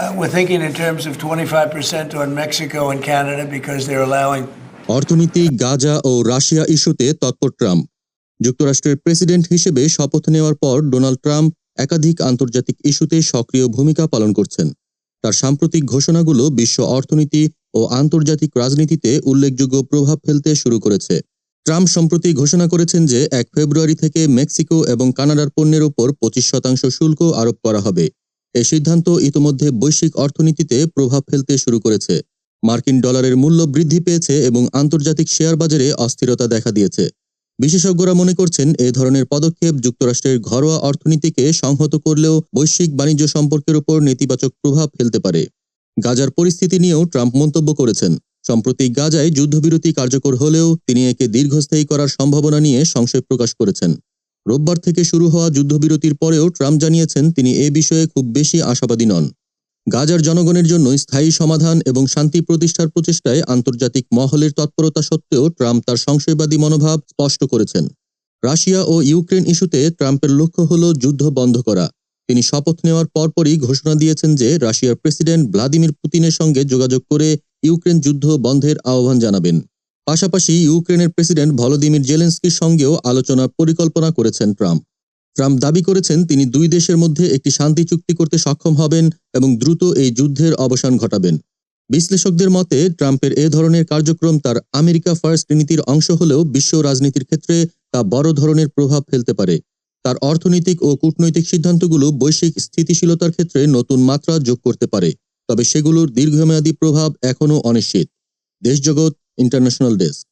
Uh, we're thinking in terms of 25% on Mexico and Canada because they're allowing অর্থনীতি গাজা ও Russia ইস্যুতে তৎপর Trump. যুক্তরাষ্ট্রের president হিসেবে শপথ নেওয়ার পর ডোনাল্ড ট্রাম্প একাধিক আন্তর্জাতিক ইস্যুতে সক্রিয় ভূমিকা পালন করছেন। তার সাম্প্রতিক ঘোষণাগুলো বিশ্ব অর্থনীতি ও আন্তর্জাতিক রাজনীতিতে উল্লেখযোগ্য প্রভাব ফেলতে শুরু করেছে। ট্রাম্প সম্প্রতি ঘোষণা করেছেন যে এক ফেব্রুয়ারি থেকে মেক্সিকো এবং কানাডার পণ্যের উপর পঁচিশ শতাংশ শুল্ক আরোপ করা হবে। এই সিদ্ধান্ত ইতোমধ্যে বৈশ্বিক অর্থনীতিতে প্রভাব ফেলতে শুরু করেছে। মার্কিন ডলারের মূল্য বৃদ্ধি পেয়েছে এবং আন্তর্জাতিক শেয়ার বাজারে অস্থিরতা দেখা দিয়েছে। বিশেষজ্ঞরা মনে করছেন এ ধরনের পদক্ষেপ যুক্তরাষ্ট্রের ঘরোয়া অর্থনীতিকে সংহত করলেও বৈশ্বিক বাণিজ্য সম্পর্কের উপর নেতিবাচক প্রভাব ফেলতে পারে। গাজার পরিস্থিতি নিয়েও ট্রাম্প মন্তব্য করেছেন। সম্প্রতি গাজায় যুদ্ধবিরতি কার্যকর হলেও তিনি একে দীর্ঘস্থায়ী করার সম্ভাবনা নিয়ে সংশয় প্রকাশ করেছেন। রোববার থেকে শুরু হওয়া যুদ্ধবিরতির পরেও ট্রাম্প জানিয়েছেন তিনি এ বিষয়ে খুব বেশি আশাবাদী নন। গাজার জনগণের জন্য স্থায়ী সমাধান এবং শান্তি প্রতিষ্ঠার প্রচেষ্টায় আন্তর্জাতিক মহলের তৎপরতা সত্ত্বেও ট্রাম্প তার সংশয়বাদী মনোভাব স্পষ্ট করেছেন। রাশিয়া ও ইউক্রেন ইস্যুতে ট্রাম্পের লক্ষ্য হল যুদ্ধ বন্ধ করা। তিনি শপথ নেওয়ার পরপরই ঘোষণা দিয়েছেন যে রাশিয়ার প্রেসিডেন্ট ভ্লাদিমির পুতিনের সঙ্গে যোগাযোগ করে ইউক্রেন যুদ্ধ বন্ধের আহ্বান জানাবেন। পাশাপাশি ইউক্রেনের প্রেসিডেন্ট ভলোদিমির জেলেন্সকির সঙ্গেও আলোচনার পরিকল্পনা করেছেন ট্রাম্প। ট্রাম্প দাবি করেছেন তিনি দুই দেশের মধ্যে একটি শান্তি চুক্তি করতে সক্ষম হবেন এবং দ্রুত এই যুদ্ধের অবসান ঘটাবেন। বিশ্লেষকদের মতে, ট্রাম্পের এ ধরনের কার্যক্রম তার আমেরিকা ফার্স্ট নীতির অংশ হলেও বিশ্ব রাজনীতির ক্ষেত্রে তা বড় ধরনের প্রভাব ফেলতে পারে। তার অর্থনৈতিক ও কূটনৈতিক সিদ্ধান্তগুলো বৈশ্বিক স্থিতিশীলতার ক্ষেত্রে নতুন মাত্রা যোগ করতে পারে, তবে সেগুলোর দীর্ঘমেয়াদী প্রভাব এখনও অনিশ্চিত। দেশজগৎ ইন্টারন্যাশনাল ডেস্ক